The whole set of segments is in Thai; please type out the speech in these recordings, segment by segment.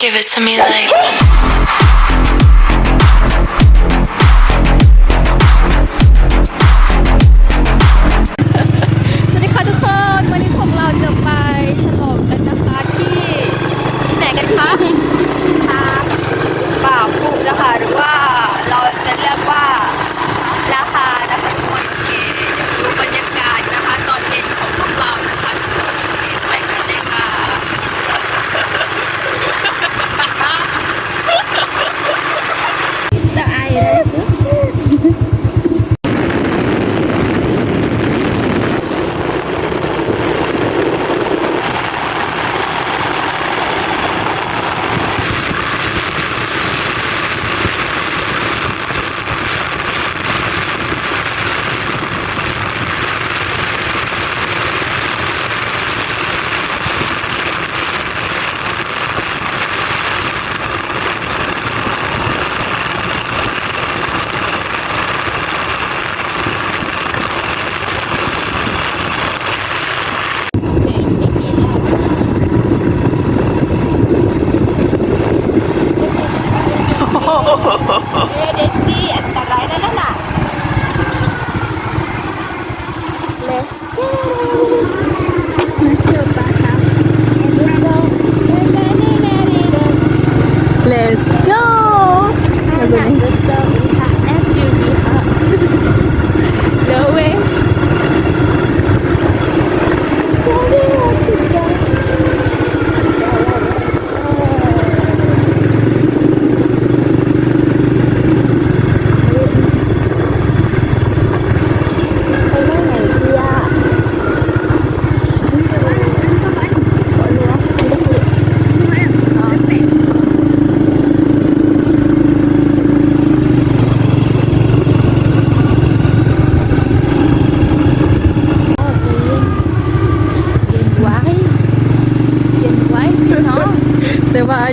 Give it to me like.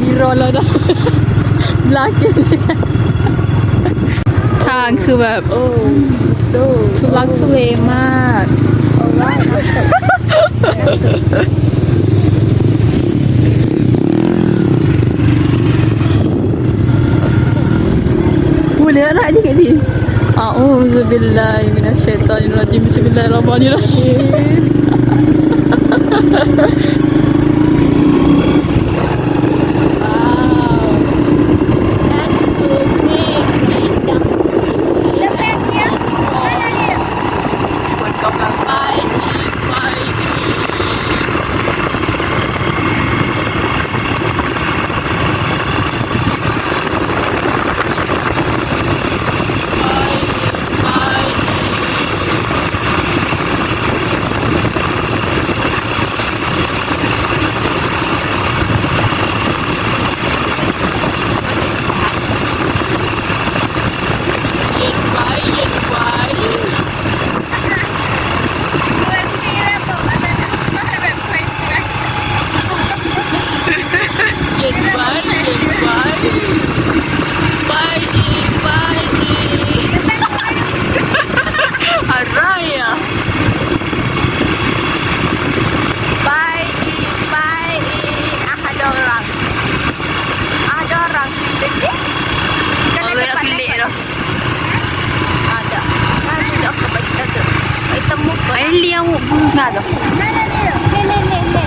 birolada black ทางคือแบบทุลักทุเลมาก ولهذا عادي كثير أعوذ بالله من الشيطان الرجيم بسم الله الرحمن الرحيم น่าจะน่าจะนี่นี่นี่นี่นี่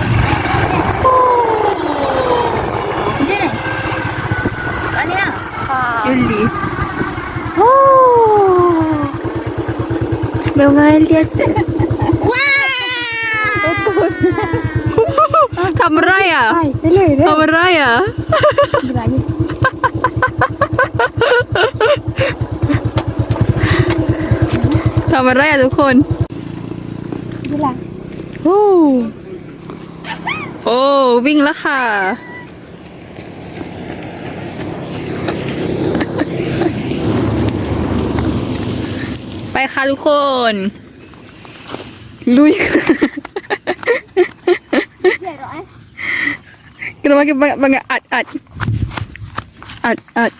นี่อันนี้ค่ะยูริโอ้แมวไงเรียกว้าวทำไรอะทำไรอะทำอะไรอะทุกคน วิ่งละงโอ้โอ้วิ่งแล้วค่ะ ไปค่ะทุกคน ลุยกัะมาเก็บบางอัดอัดอัดอัด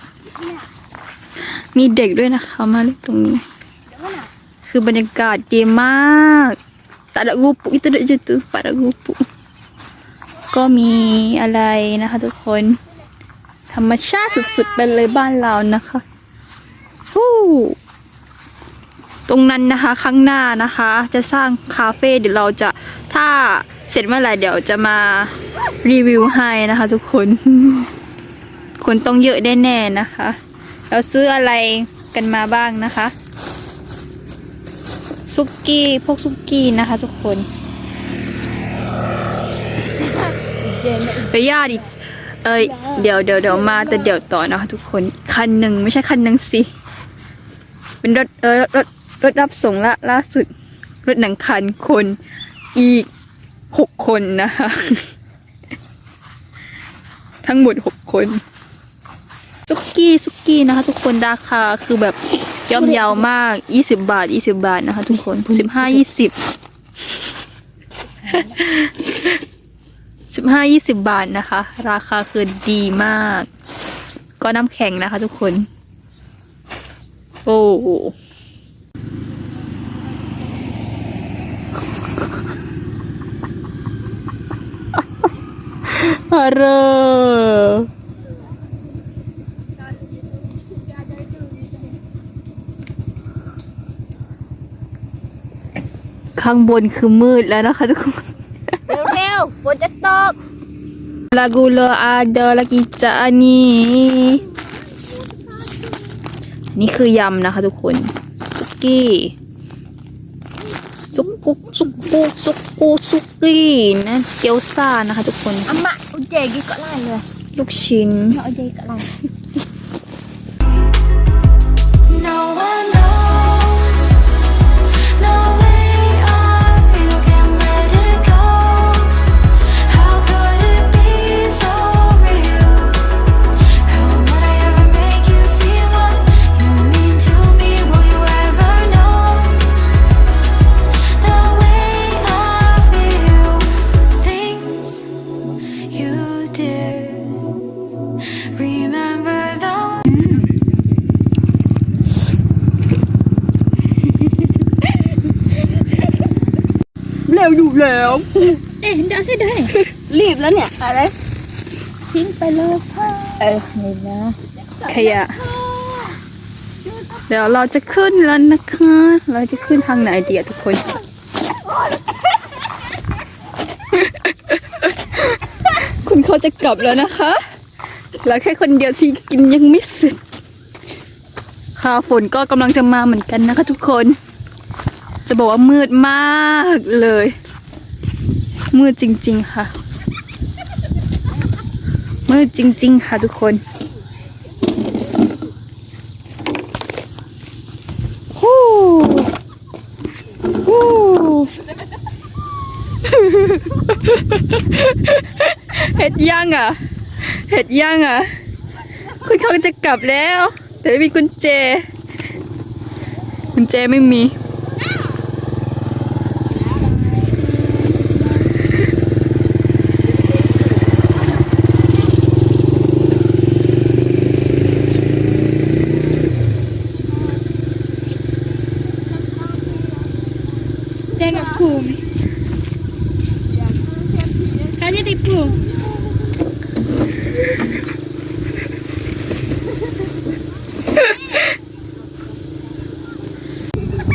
มีเด็กด้วยนะคะ มาเล่นตรงนี้ คือบรรยากาศดีมาก tak ada gupuk kita duduk je tu tak ada gupuk ก็มีอะไรนะคะทุกคน ธรรมชาติสุดๆไปเลยบ้านเรานะคะฮู้ตรงนั้นนะคะข้างหน้านะคะ จะสร้างคาเฟ่เดี๋ยวเราจะถ้าเสร็จเมื่อไหร่เดี๋ยวจะมารีวิวให้นะคะทุกคน คนต้องเยอะแน่ๆนะคะ เราซื้ออะไรกันมาบ้างนะคะ ซุกกี้พวกซุกกี้นะคะ ทุกคนเฮ้ยญาดิเอ้ยเดี๋ยวเดี๋ยวเดี๋ยวมาแต่เดี๋ยวต่อนะคะทุกคนคันหนึ่งไม่ใช่คันหนึ่งสิเป็นรถเออรถรถรถรับส่งละล่าสุดรถหนังคันคนอีกหกคนนะคะ ทั้งหมดหกคนซุกกี้ซุกกี้นะคะ ทุกคนราคาคือแบบ ย่อมเยาวมากยี่สิบาทยี่สิบาทนะคะ ทุกคนสิบห้ายี่สิบสิบห้ายี่สิบบาทนะคะ ราคาคือดีมาก ก็น้ำแข็งนะคะ ทุกคน โอ้โหอะไร ข้างบนคือมืดแล้วนะคะทุกคน เร็วๆฝนจะตก Lagu lo ada lagi จะอันนี้ นี่คือยำนะคะทุกคนสุกี้สุกุกสุกุสุกุสุกี้นะเกี๊ยวซ่านะคะทุกคนอาม่าอุเจกิก็ไล่เลยลูกชิ้นเอาอุเจก็ไล่ No one knows แล้ว เอ๊ะเดี๋ยวใช่ได้รีบแล้วเนี่ย อะไร ทิ้งไปเลยเออนี่นะขยะ เดี๋ยวเราจะขึ้นแล้วนะคะ เราจะขึ้นทางไหนดีอะทุกคน คุณเขาจะกลับแล้วนะคะเหลือแค่คนเดียวที่กินยังไม่เสร็จค่ะฝนก็กำลังจะมาเหมือนกันนะคะทุกคน จะบอกว่ามืดมากเลย มืดจริง ๆ ค่ะ มืดจริง ๆ ค่ะทุกคนฮู้ฮู้เห็ดย่างอะ เห็ดย่างอะ คุณเขาจะกลับแล้ว แต่ไม่มีกุญแจ กุญแจไม่มี ภูมิใครที่ติดภูมิ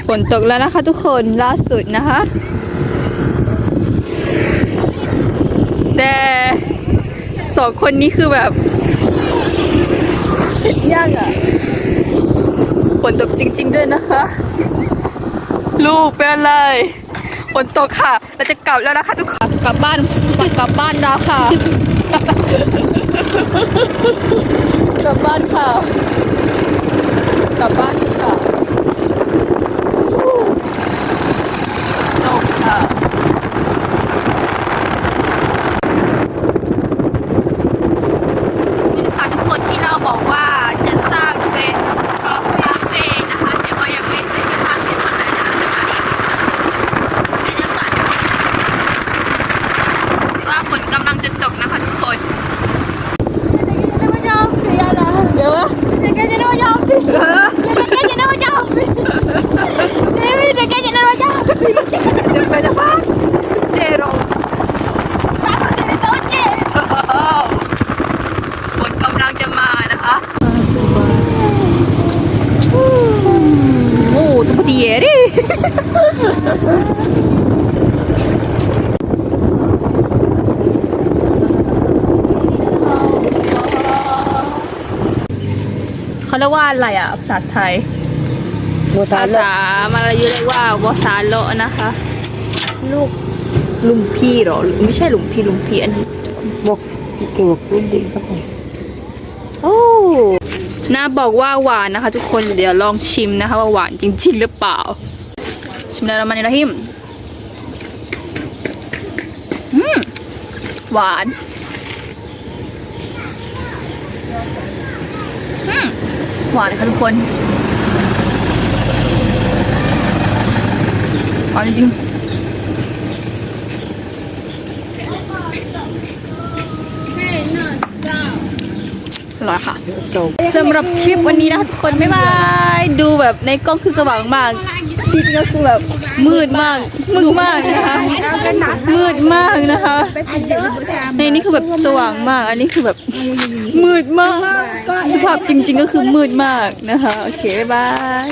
ฝนตกแล้วนะคะทุกคนล่าสุดนะคะ แต่สองคนนี้คือแบบย่างอะฝนตกจริง ๆ ด้วยนะคะ ลูกเป็นอะไร ฝนตกค่ะ เราจะกลับแล้วนะคะทุกคนกลับบ้านกลับบ้านแล้วค่ะ กลับบ้านค่ะ กลับบ้านค่ะ ตกค่ะนี่นะคะทุกคนที่เราบอกว่าจะสร้างเป็นคาเฟ่นะคะแต่ก็ยังไม่เสร็จถ้าเสร็จเมื่อไหร่เดี๋ยวเราจะมารีวิวบรรยากาศหรือว่าฝนกำลังจะตกนะคะทุกคน เดี๋ยววะ แกจะโดนยอมสิ เออ แกจะ ตียดิ เขาเรียกว่าอะไรอะภาษาไทยภาษามาลายูเรียกว่าวาซาโลนะคะ ลูกลุมพี่เหรอไม่ใช่ลุมพี่ลุมพี่อันนี้บอกเกี่ยวกับลูกดินครับผมโอ้น้าบอกว่าหวานนะคะ ทุกคนเดี๋ยวลองชิมนะคะว่าหวานจริงๆหรือเปล่าชิมแล้วมันนะฮิมอืมหวานอืม หวานค่ะทุกคนหวานจริงๆอร่อยค่ะส่งสำหรับคลิปวันนี้นะคะทุกคน บ๊ายบาย ดูแบบในกล้องคือสว่างมาก จริงๆก็คือแบบมืดมากมืดมากนะคะมืดมากนะคะในนี้คือแบบสว่างมาก อันนี้คือแบบมืดมากสภาพจริง ๆ ก็คือมืดมากนะคะโอเคบ๊ายบาย